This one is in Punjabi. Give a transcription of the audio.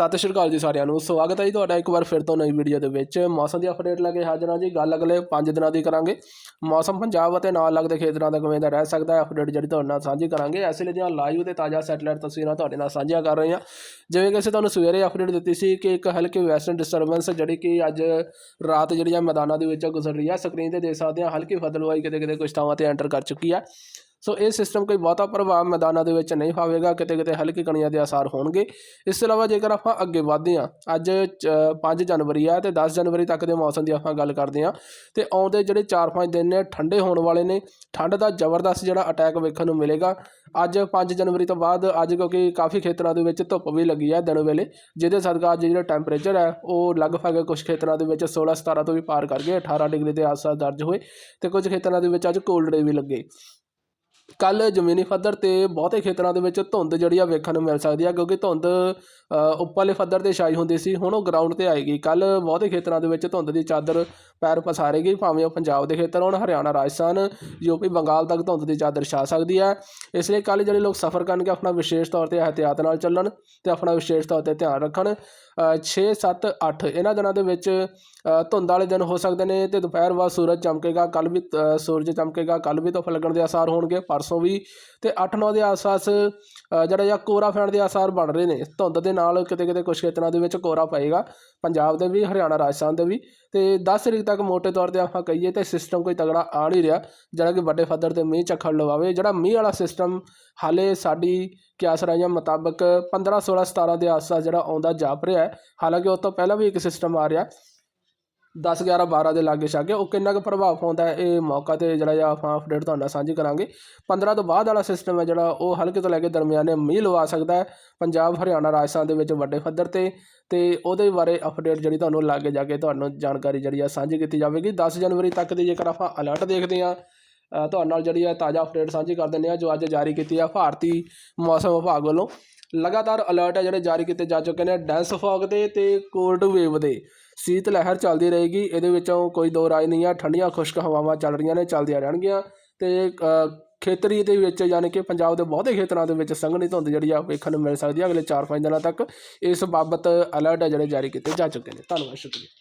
ਸਤਿ ਸ਼੍ਰੀ ਅਕਾਲ ਜੀ ਸਾਰਿਆਂ ਨੂੰ। ਸਵਾਗਤ ਹੈ ਜੀ ਤੁਹਾਡਾ ਇੱਕ ਵਾਰ ਫਿਰ ਤੋਂ ਨਵੀਂ ਵੀਡੀਓ ਦੇ ਵਿੱਚ। ਮੌਸਮ ਦੀ ਅਪਡੇਟ ਲੈ ਕੇ ਹਾਜ਼ਰ ਹਾਂ ਜੀ। ਗੱਲ ਅਗਲੇ 5 ਦਿਨਾਂ ਦੀ ਕਰਾਂਗੇ। ਮੌਸਮ ਪੰਜਾਬ ਅਤੇ ਨਾਲ ਲੱਗਦੇ ਖੇਤਰਾਂ ਦਾ ਕਿਵੇਂ ਦਾ ਰਹਿ ਸਕਦਾ ਹੈ ਅਪਡੇਟ ਜਿਹੜੀ ਤੁਹਾਡੇ ਨਾਲ ਸਾਂਝੀ ਕਰਾਂਗੇ। ਇਸ ਲਈ ਦੀਆਂ ਲਾਈਵ ਤੇ ਤਾਜ਼ਾ ਸੈਟਲਾਈਟ ਤਸਵੀਰਾਂ ਤੁਹਾਡੇ ਨਾਲ ਸਾਂਝੀਆਂ ਕਰ ਰਹੇ ਹਾਂ। ਜਿਵੇਂ ਕਿ ਅਸੀਂ ਤੁਹਾਨੂੰ ਸਵੇਰੇ ਅਪਡੇਟ ਦਿੱਤੀ ਸੀ ਕਿ ਇੱਕ ਹਲਕੀ ਵੈਸਟਰਨ ਡਿਸਟਰਬੈਂਸ ਜਿਹੜੀ ਕਿ ਅੱਜ ਰਾਤ ਜਿਹੜੀ ਆ ਮੈਦਾਨਾਂ ਦੇ ਵਿੱਚ ਗੁਜ਼ਰ ਰਹੀ ਹੈ ਸਕਰੀਨ ਤੇ ਦੇਖ ਸਕਦੇ ਹਾਂ, ਹਲਕੀ ਫਤਲਵਾਈ ਕਿਤੇ ਕਿਤੇ ਕੁਝ ਥਾਵਾਂ ਤੇ ਐਂਟਰ ਕਰ ਚੁੱਕੀ ਹੈ ਸੋ ਇਹ ਸਿਸਟਮ ਕੋਈ ਬਹੁਤਾ ਪ੍ਰਭਾਵ ਮੈਦਾਨਾਂ ਦੇ ਵਿੱਚ ਨਹੀਂ ਪਾਵੇਗਾ, ਕਿਤੇ ਕਿਤੇ ਹਲਕੀ ਕਣੀਆਂ ਦੇ ਆਸਾਰ ਹੋਣਗੇ। ਇਸ ਤੋਂ ਇਲਾਵਾ ਜੇਕਰ ਆਪਾਂ ਅੱਗੇ ਵਧਦੇ ਹਾਂ, ਅੱਜ 5 ਜਨਵਰੀ ਆ ਤੇ 10 ਜਨਵਰੀ ਤੱਕ ਦੇ ਮੌਸਮ ਦੀ ਆਪਾਂ ਗੱਲ ਕਰਦੇ ਹਾਂ, ਤੇ ਆਉਂਦੇ ਜਿਹੜੇ 4-5 ਦਿਨ ਨੇ, ਠੰਡੇ ਹੋਣ ਵਾਲੇ ਨੇ, ਠੰਡ ਦਾ ਜ਼ਬਰਦਸਤ ਜਿਹੜਾ ਅਟੈਕ ਵੇਖਣ ਨੂੰ ਮਿਲੇਗਾ। ਅੱਜ 5 ਜਨਵਰੀ ਤੋਂ ਬਾਅਦ, ਅੱਜ ਕਿਉਂਕਿ ਕਾਫੀ ਖੇਤਰਾਂ ਦੇ ਵਿੱਚ ਧੁੱਪ ਵੀ ਲੱਗੀ ਹੈ ਦਿਨ ਵੇਲੇ, ਜਿਹਦੇ ਸਦਕਾ ਅੱਜ ਜਿਹੜਾ ਟੈਂਪਰੇਚਰ ਹੈ, ਉਹ ਲਗਭਗ ਕੁਝ ਖੇਤਰਾਂ ਦੇ ਵਿੱਚ 16-17 ਤੋਂ ਵੀ ਪਾਰ ਕਰ ਗਏ 18 ਡਿਗਰੀ ਦੇ ਆਸ-ਪਾਸ ਦਰਜ ਹੋਏ, ਤੇ ਕੁਝ ਖੇਤਰਾਂ ਦੇ ਵਿੱਚ ਅੱਜ ਕੋਲਡ ਡੇ ਵੀ ਲੱਗੇ। ਕੱਲ ਜ਼ਮੀਨੀ ਪੱਧਰ ਤੇ ਬਹੁਤੇ ਖੇਤਰਾਂ ਦੇ ਵਿੱਚ ਧੁੰਦ ਜਿਹੜੀ ਆ ਵੇਖਣ ਨੂੰ ਮਿਲ ਸਕਦੀ ਆ, ਕਿਉਂਕਿ ਧੁੰਦ ਉੱਪਰਲੇ ਪੱਧਰ ਤੇ ਛਾਈ ਹੁੰਦੀ ਸੀ, ਹੁਣ ਉਹ ਗਰਾਊਂਡ ਤੇ ਆਏਗੀ। ਕੱਲ ਬਹੁਤੇ ਖੇਤਰਾਂ ਦੇ ਵਿੱਚ ਧੁੰਦ ਦੀ ਚਾਦਰ ਪੈਰ ਪਸਾਰੇਗੀ ਭਾਵੇਂ ਉਹ ਪੰਜਾਬ ਦੇ ਖੇਤਰ ਹੋਣ, ਹਰਿਆਣਾ, ਰਾਜਸਥਾਨ ਯੂਪੀ ਬੰਗਾਲ ਤੱਕ ਧੁੰਦ ਦੀ ਚਾਦਰ ਛਾ ਸਕਦੀ ਹੈ। ਇਸ ਲਈ ਕੱਲ ਜਿਹੜੇ ਲੋਕ ਸਫ਼ਰ ਕਰਨਗੇ, ਆਪਣਾ ਵਿਸ਼ੇਸ਼ ਤੌਰ ਤੇ ਇਹਤਿਆਤ ਨਾਲ ਚੱਲਣ ਤੇ ਆਪਣਾ ਵਿਸ਼ੇਸ਼ ਤੌਰ ਤੇ ਧਿਆਨ ਰੱਖਣ। 6 7 8 ਇਹਨਾਂ ਦਿਨਾਂ ਦੇ ਵਿੱਚ ਧੁੰਦ ਵਾਲੇ ਦਿਨ ਹੋ ਸਕਦੇ ਨੇ ਤੇ ਦੁਪਹਿਰ ਬਾਅਦ ਸੂਰਜ ਚਮਕੇਗਾ ਕੱਲ ਵੀ ਸੂਰਜ ਚਮਕੇਗਾ ਕੱਲ ਵੀ ਧੁੱਪ ਲੱਗਣ ਦੇ ਆਸਾਰ ਹੋਣਗੇ, ਪਰਸੋਂ ਵੀ ਤੇ 8-9 ਦੇ ਆਸ-ਪਾਸ ਜਿਹੜਾ ਜਾਂ ਕੋਰਾ ਪੈਣ ਦੇ ਆਸਾਰ ਬਣ ਰਹੇ ਨੇ। ਧੁੰਦ ਦੇ ਨਾਲ ਕਿਤੇ ਕਿਤੇ ਕੁਝ ਖੇਤਰਾਂ ਦੇ ਵਿੱਚ ਕੋਰਾ ਪਏਗਾ, ਪੰਜਾਬ ਦੇ ਵੀ, ਹਰਿਆਣਾ, ਰਾਜਸਥਾਨ ਦੇ ਵੀ ਤੇ 10 ਤਰੀਕ ਤੱਕ ਮੋٹے ਤੌਰ ਤੇ ਆਪਾਂ ਕਹੀਏ ਤੇ ਸਿਸਟਮ ਕੋਈ ਤਗੜਾ ਆ ਨਹੀਂ ਰਿਹਾ, ਜਿਹੜਾ ਕਿ ਵੱਡੇ ਪੱਧਰ ਤੇ ਮੀਂਹ ਚੱਖੜ ਲਵਾਵੇ, ਜਿਹੜਾ ਮੀਂਹ ਵਾਲਾ ਸਿਸਟਮ ਹਾਲੇ ਸਾਡੀ ਕਿਆਸਰਾਈਆਂ ਮੁਤਾਬਕ 15 16 17 ਦੇ ਆਸ-ਪਾਸ ਜਿਹੜਾ ਆਉਂਦਾ ਜਾਪ ਰਿਹਾ ਹੈ। ਹਾਲਾਂਕਿ ਉਸ ਤੋਂ ਪਹਿਲਾਂ ਵੀ ਇੱਕ ਸਿਸਟਮ ਆ ਰਿਹਾ। 10 11 12 ਦੇ ਲਾਗੇ ਛਾਗੇ, ਉਹ ਕਿੰਨਾ ਕੁ ਪ੍ਰਭਾਵ ਪਾਉਂਦਾ ਹੈ, ਇਹ ਮੌਕਾ ਤੇ ਜਿਹੜਾ ਜਾਂ ਆਪਾਂ ਅਪਡੇਟ ਤੁਹਾਡੇ ਨਾਲ ਸਾਂਝੀ ਕਰਾਂਗੇ। 15 ਤੋਂ ਬਾਅਦ ਵਾਲਾ ਸਿਸਟਮ ਹੈ ਜਿਹੜਾ, ਉਹ ਹਲਕੇ ਤੋਂ ਲੈ ਕੇ ਦਰਮਿਆਨੇ ਮੀਂਹ ਲਵਾ ਸਕਦਾ ਹੈ। ਪੰਜਾਬ, ਹਰਿਆਣਾ, ਰਾਜਸਥਾਨ ਦੇ ਵਿੱਚ ਵੱਡੇ ਪੱਧਰ ਤੇ ਤੇ ਉਹਦੇ ਬਾਰੇ ਅਪਡੇਟ ਜਿਹੜੀ ਤੁਹਾਨੂੰ ਲਾਗੇ ਜਾ ਕੇ ਤੁਹਾਨੂੰ ਜਾਣਕਾਰੀ ਜਿਹੜੀ ਆ ਸਾਂਝੀ ਕੀਤੀ ਜਾਵੇਗੀ। 10 ਜਨਵਰੀ ਤੱਕ ਦੀ ਜੇਕਰ ਆਪਾਂ ਅਲਰਟ ਦੇਖਦੇ ਹਾਂ ਤੁਹਾਡੇ ਨਾਲ ਜਿਹੜੀ ਆ ਤਾਜ਼ਾ ਅਪਡੇਟ ਸਾਂਝੀ ਕਰ ਦਿੰਦੇ ਆ ਜੋ ਅੱਜ ਜਾਰੀ ਕੀਤੀ ਆ ਭਾਰਤੀ ਮੌਸਮ ਵਿਭਾਗ ਵੱਲੋਂ। ਲਗਾਤਾਰ ਅਲਰਟ ਹੈ ਜਿਹੜੇ ਜਾਰੀ ਕੀਤੇ ਜਾ ਚੁੱਕੇ ਨੇ ਡੈਂਸ ਫੌਗ ਦੇ ਤੇ ਕੋਲਡ ਵੇਵ ਦੇ। ਸੀਤ ਲਹਿਰ ਚੱਲਦੀ ਰਹੇਗੀ, ਇਹਦੇ ਵਿੱਚੋਂ ਕੋਈ ਦੋ ਰਾਜ ਨਹੀਂ ਆ ਠੰਡੀਆਂ ਖੁਸ਼ਕ ਹਵਾਵਾਂ ਚੱਲ ਰਹੀਆਂ ਨੇ, ਚੱਲਦੀਆਂ ਰਹਿਣਗੀਆਂ। ਤੇ ਖੇਤਰੀ ਦੇ ਵਿੱਚ ਯਾਨੀ ਕਿ ਪੰਜਾਬ ਦੇ ਬਹੁਤੇ ਖੇਤਰਾਂ ਦੇ ਵਿੱਚ ਸੰਘਣੀ ਧੁੰਦ ਜਿਹੜੀ ਆ ਵੇਖਣ ਨੂੰ ਮਿਲ ਸਕਦੀ ਹੈ ਅਗਲੇ 4-5 ਦਿਨਾਂ ਤੱਕ। ਇਸ ਬਾਬਤ ਅਲਰਟ ਹੈ ਜਿਹੜੇ ਜਾਰੀ ਕੀਤੇ ਜਾ ਚੁੱਕੇ ਨੇ। ਧੰਨਵਾਦ, ਸ਼ੁਕਰੀਆ।